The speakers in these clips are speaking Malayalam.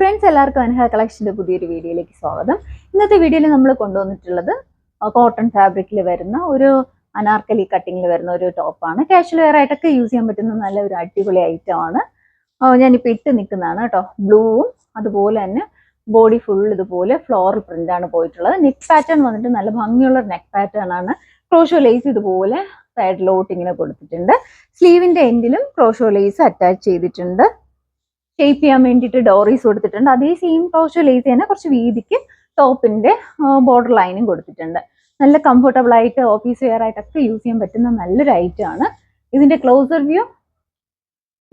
ഫ്രണ്ട്സ് എല്ലാവർക്കും അനഹ കളക്ഷന്റെ പുതിയൊരു വീഡിയോയിലേക്ക് സ്വാഗതം. ഇന്നത്തെ വീഡിയോയിൽ നമ്മൾ കൊണ്ടുവന്നിട്ടുള്ളത് കോട്ടൺ ഫാബ്രിക്കിൽ വരുന്ന ഒരു അനാർക്കലി കട്ടിങ്ങിൽ വരുന്ന ഒരു ടോപ്പാണ് കാഷ്വൽ വെയർ ആയിട്ടൊക്കെ യൂസ് ചെയ്യാൻ പറ്റുന്ന നല്ല ഒരു അടിപൊളി ഐറ്റം ആണ്. ആ, ഞാനിപ്പോൾ ഇട്ട് നിൽക്കുന്നതാണ് കേട്ടോ. ബ്ലൂവും അതുപോലെ തന്നെ ബോഡി ഫുൾ ഇതുപോലെ ഫ്ലോറൽ പ്രിന്റ് ആണ് പോയിട്ടുള്ളത്. നെക്ക് പാറ്റേൺ വന്നിട്ട് നല്ല ഭംഗിയുള്ള നെക്ക് പാറ്റേൺ ആണ്. ക്രോഷോ ലേസ് ഇതുപോലെ സൈഡിലോട്ട് ഇങ്ങനെ കൊടുത്തിട്ടുണ്ട്. സ്ലീവിന്റെ എൻഡിലും ക്രോഷോ ലേസ് അറ്റാച്ച് ചെയ്തിട്ടുണ്ട്. ഷേപ്പ് ചെയ്യാൻ വേണ്ടിയിട്ട് ഡോറീസ് കൊടുത്തിട്ടുണ്ട്. അതേ സെയിം ക്രോഷോ ലേസ് തന്നെ കുറച്ച് വീതിക്ക് ടോപ്പിന്റെ ബോർഡർ ലൈനും കൊടുത്തിട്ടുണ്ട്. നല്ല കംഫർട്ടബിൾ ആയിട്ട് ഓഫീസ് വെയർ ആയിട്ടൊക്കെ യൂസ് ചെയ്യാൻ പറ്റുന്ന നല്ലൊരു ഐറ്റം ആണ്. ഇതിന്റെ ക്ലോസർ വ്യൂ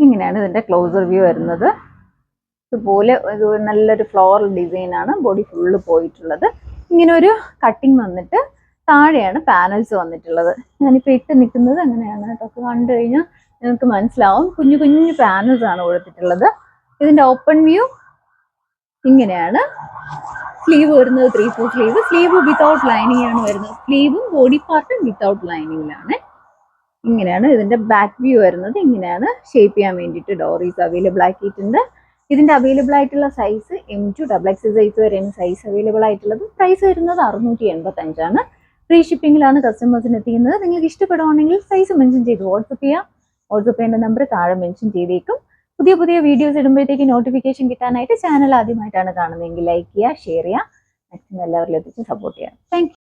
ഇങ്ങനെയാണ് ഇതിന്റെ ക്ലോസർ വ്യൂ വരുന്നത്. ഇതുപോലെ ഒരു നല്ലൊരു ഫ്ലോറൽ ഡിസൈൻ ആണ് ബോഡി ഫുള്ള് പോയിട്ടുള്ളത്. ഇങ്ങനെ ഒരു കട്ടിങ് വന്നിട്ട് താഴെയാണ് പാനൽസ് വന്നിട്ടുള്ളത്. ഞാനിപ്പോൾ ഇട്ട് നിൽക്കുന്നത് അങ്ങനെയാണ് കേട്ടോ. കണ്ടു കഴിഞ്ഞാൽ നിങ്ങൾക്ക് മനസ്സിലാവും. കുഞ്ഞു കുഞ്ഞു പാനൽസ് ആണ് കൊടുത്തിട്ടുള്ളത്. ഇതിന്റെ ഓപ്പൺ വ്യൂ ഇങ്ങനെയാണ്. സ്ലീവ് വരുന്നത് three four sleeve sleeve without lining ആണ് വരുന്നത്. സ്ലീവും ബോഡി പാർട്ടും വിത്തൗട്ട് ലൈനിങ്ങിലാണ് ഇങ്ങനെയാണ് ഇതിന്റെ ബാക്ക് വ്യൂ വരുന്നത്. ഇങ്ങനെയാണ് ഷേപ്പ് ചെയ്യാൻ വേണ്ടിയിട്ട് ഡോറീസ് അവൈലബിൾ ആക്കിയിട്ടുണ്ട്. ഇതിന്റെ അവൈലബിൾ ആയിട്ടുള്ള size M to double X size വരെയാണ് സൈസ് അവൈലബിൾ ആയിട്ടുള്ളത്. പ്രൈസ് വരുന്നത് അറുന്നൂറ്റി എൺപത്തി അഞ്ചാണ് ഫ്രീ ഷിപ്പിംഗിലാണ് കസ്റ്റമേഴ്സിന് എത്തിക്കുന്നത്. നിങ്ങൾക്ക് ഇഷ്ടപ്പെടുവാണെങ്കിൽ സൈസ് മെൻഷൻ ചെയ്ത് വാട്സപ്പ് ചെയ്യാം. വാട്സപ്പ് ചെയ്യേണ്ട നമ്പർ താഴെ മെൻഷൻ ചെയ്തേക്കും. പുതിയ പുതിയ വീഡിയോസ് ഇടുമ്പോഴത്തേക്ക് നോട്ടിഫിക്കേഷൻ കിട്ടാനായിട്ട് ചാനൽ ആദ്യമായിട്ടാണ് കാണുന്നതെങ്കിൽ ലൈക്ക് ചെയ്യുക ഷെയർ ചെയ്യുക. മാക്സിമം എല്ലാവരിലും എത്തിച്ച് സപ്പോർട്ട് ചെയ്യുക. താങ്ക്